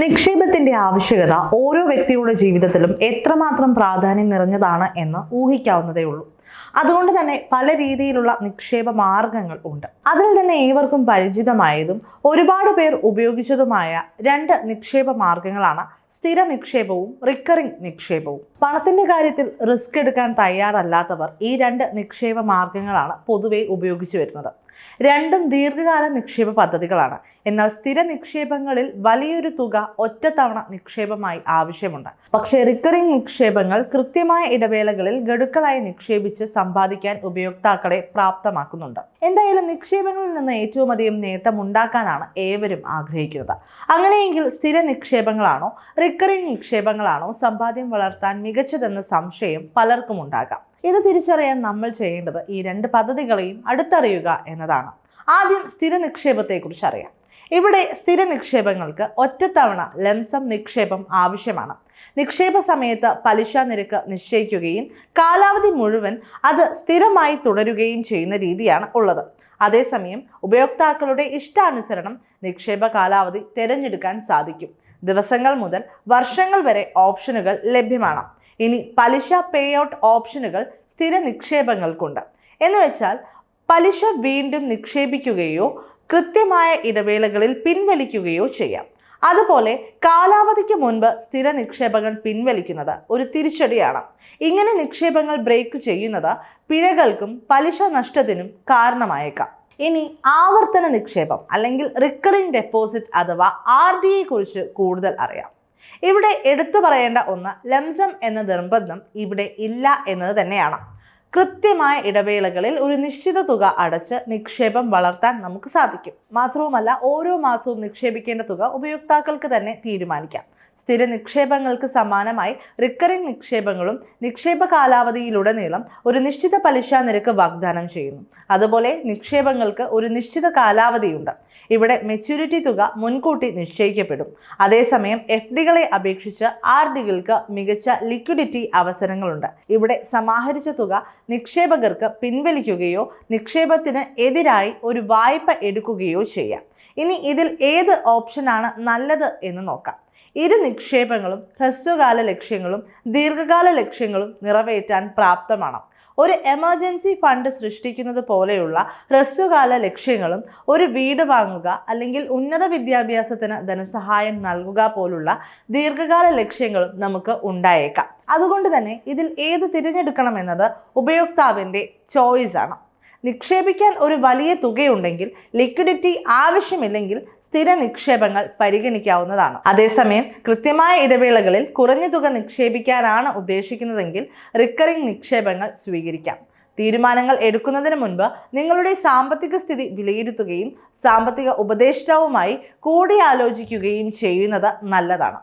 നിക്ഷേപത്തിന്റെ ആവശ്യകത ഓരോ വ്യക്തിയുടെ ജീവിതത്തിലും എത്രമാത്രം പ്രാധാന്യം നിറഞ്ഞതാണ് എന്ന് ഊഹിക്കാവുന്നതേ ഉള്ളൂ അതുകൊണ്ട് തന്നെ പല രീതിയിലുള്ള നിക്ഷേപ മാർഗങ്ങൾ ഉണ്ട്. അതിൽ തന്നെ ഏവർക്കും പരിചിതമായതും ഒരുപാട് പേർ ഉപയോഗിച്ചതുമായ രണ്ട് നിക്ഷേപ മാർഗങ്ങളാണ് സ്ഥിര നിക്ഷേപവും റിക്കറിംഗ് നിക്ഷേപവും. പണത്തിന്റെ കാര്യത്തിൽ റിസ്ക് എടുക്കാൻ തയ്യാറല്ലാത്തവർ ഈ രണ്ട് നിക്ഷേപ മാർഗങ്ങളാണ് പൊതുവെ ഉപയോഗിച്ചു വരുന്നത്. രണ്ടും ദീർഘകാല നിക്ഷേപ പദ്ധതികളാണ്. എന്നാൽ സ്ഥിര നിക്ഷേപങ്ങളിൽ വലിയൊരു തുക ഒറ്റത്തവണ നിക്ഷേപമായി ആവശ്യമുണ്ട്. പക്ഷേ റിക്കറിംഗ് നിക്ഷേപങ്ങൾ കൃത്യമായ ഇടവേളകളിൽ ഗഡുക്കളായി നിക്ഷേപിച്ച് സമ്പാദിക്കാൻ ഉപയോക്താക്കളെ പ്രാപ്തമാക്കുന്നുണ്ട്. എന്തായാലും നിക്ഷേപങ്ങളിൽ നിന്ന് ഏറ്റവും അധികം നേട്ടം ഉണ്ടാക്കാനാണ് ഏവരും ആഗ്രഹിക്കുന്നത്. അങ്ങനെയെങ്കിൽ സ്ഥിര നിക്ഷേപങ്ങളാണോ റിക്കറിംഗ് നിക്ഷേപങ്ങളാണോ സമ്പാദ്യം വളർത്താൻ മികച്ചതെന്ന സംശയം പലർക്കും ഉണ്ടാകാം. ഇത് തിരിച്ചറിയാൻ നമ്മൾ ചെയ്യേണ്ടത് ഈ രണ്ട് പദ്ധതികളെയും അടുത്തറിയുക എന്നതാണ്. ആദ്യം സ്ഥിര നിക്ഷേപത്തെക്കുറിച്ച് അറിയാം. ഇവിടെ സ്ഥിര നിക്ഷേപങ്ങൾക്ക് ഒറ്റത്തവണ ലംസം നിക്ഷേപം ആവശ്യമാണ്. നിക്ഷേപ സമയത്ത് പലിശ നിരക്ക് നിശ്ചയിക്കുകയും കാലാവധി മുഴുവൻ അത് സ്ഥിരമായി തുടരുകയും ചെയ്യുന്ന രീതിയാണ് ഉള്ളത്. അതേസമയം ഉപയോക്താക്കളുടെ ഇഷ്ടാനുസരണം നിക്ഷേപ കാലാവധി തിരഞ്ഞെടുക്കാൻ സാധിക്കും. ദിവസങ്ങൾ മുതൽ വർഷങ്ങൾ വരെ ഓപ്ഷനുകൾ ലഭ്യമാണ്. ഇനി പലിശ പേ ഔട്ട് ഓപ്ഷനുകൾ സ്ഥിര നിക്ഷേപങ്ങൾക്കുണ്ട്. എന്ന് വെച്ചാൽ പലിശ വീണ്ടും നിക്ഷേപിക്കുകയോ കൃത്യമായ ഇടവേളകളിൽ പിൻവലിക്കുകയോ ചെയ്യാം. അതുപോലെ കാലാവധിക്ക് മുൻപ് സ്ഥിര നിക്ഷേപങ്ങൾ പിൻവലിക്കുന്നത് ഒരു തിരിച്ചടിയാണ്. ഇങ്ങനെ നിക്ഷേപങ്ങൾ ബ്രേക്ക് ചെയ്യുന്നത് പിഴകൾക്കും പലിശ നഷ്ടത്തിനും കാരണമായേക്കാം. ഇനി ആവർത്തന നിക്ഷേപം അല്ലെങ്കിൽ റിക്കറിംഗ് ഡെപ്പോസിറ്റ് അഥവാ ആർ ഡിയെ കുറിച്ച് കൂടുതൽ അറിയാം. ഇവിടെ എടുത്തു പറയേണ്ട ഒന്ന് ലംസം എന്ന നിർബന്ധം ഇവിടെ ഇല്ല എന്നത് തന്നെയാണ്. കൃത്യമായ ഇടവേളകളിൽ ഒരു നിശ്ചിത തുക അടച്ച് നിക്ഷേപം വളർത്താൻ നമുക്ക് സാധിക്കും. മാത്രവുമല്ല ഓരോ മാസവും നിക്ഷേപിക്കേണ്ട തുക ഉപയോക്താക്കൾക്ക് തന്നെ തീരുമാനിക്കാം. സ്ഥിര നിക്ഷേപങ്ങൾക്ക് സമാനമായി റിക്കറിംഗ് നിക്ഷേപങ്ങളും നിക്ഷേപ കാലാവധിയിലുടനീളം ഒരു നിശ്ചിത പലിശ നിരക്ക് വാഗ്ദാനം ചെയ്യുന്നു. അതുപോലെ നിക്ഷേപങ്ങൾക്ക് ഒരു നിശ്ചിത കാലാവധിയുണ്ട്. ഇവിടെ മെച്യൂരിറ്റി തുക മുൻകൂട്ടി നിശ്ചയിക്കപ്പെടും. അതേസമയം എഫ് ഡികളെ അപേക്ഷിച്ച് ആർ ഡികൾക്ക് മികച്ച ലിക്വിഡിറ്റി അവസരങ്ങളുണ്ട്. ഇവിടെ സമാഹരിച്ച തുക നിക്ഷേപകർക്ക് പിൻവലിക്കുകയോ നിക്ഷേപത്തിന് എതിരായി ഒരു വായ്പ എടുക്കുകയോ ചെയ്യാം. ഇനി ഇതിൽ ഏത് ഓപ്ഷനാണ് നല്ലത് എന്ന് നോക്കാം. ഇരു നിക്ഷേപങ്ങളും ഹ്രസ്വകാല ലക്ഷ്യങ്ങളും ദീർഘകാല ലക്ഷ്യങ്ങളും നിറവേറ്റാൻ പ്രാപ്തമാണ്. ഒരു എമർജൻസി ഫണ്ട് സൃഷ്ടിക്കുന്നത് പോലെയുള്ള ഹ്രസ്വകാല ലക്ഷ്യങ്ങളും ഒരു വീട് വാങ്ങുക അല്ലെങ്കിൽ ഉന്നത വിദ്യാഭ്യാസത്തിന് ധനസഹായം നൽകുക പോലുള്ള ദീർഘകാല ലക്ഷ്യങ്ങളും നമുക്ക് ഉണ്ടായേക്കാം. അതുകൊണ്ട് തന്നെ ഇതിൽ ഏത് തിരഞ്ഞെടുക്കണമെന്നത് ഉപയോക്താവിന്റെ ചോയ്സ് ആണ്. നിക്ഷേപിക്കാൻ ഒരു വലിയ തുകയുണ്ടെങ്കിൽ ലിക്വിഡിറ്റി ആവശ്യമില്ലെങ്കിൽ സ്ഥിര നിക്ഷേപങ്ങൾ പരിഗണിക്കാവുന്നതാണ്. അതേസമയം കൃത്യമായ ഇടവേളകളിൽ കുറഞ്ഞ തുക നിക്ഷേപിക്കാനാണ് ഉദ്ദേശിക്കുന്നതെങ്കിൽ റിക്കറിംഗ് നിക്ഷേപങ്ങൾ സ്വീകരിക്കാം. തീരുമാനങ്ങൾ എടുക്കുന്നതിന് മുൻപ് നിങ്ങളുടെ സാമ്പത്തിക സ്ഥിതി വിലയിരുത്തുകയും സാമ്പത്തിക ഉപദേഷ്ടാവുമായി കൂടിയാലോചിക്കുകയും ചെയ്യുന്നത് നല്ലതാണ്.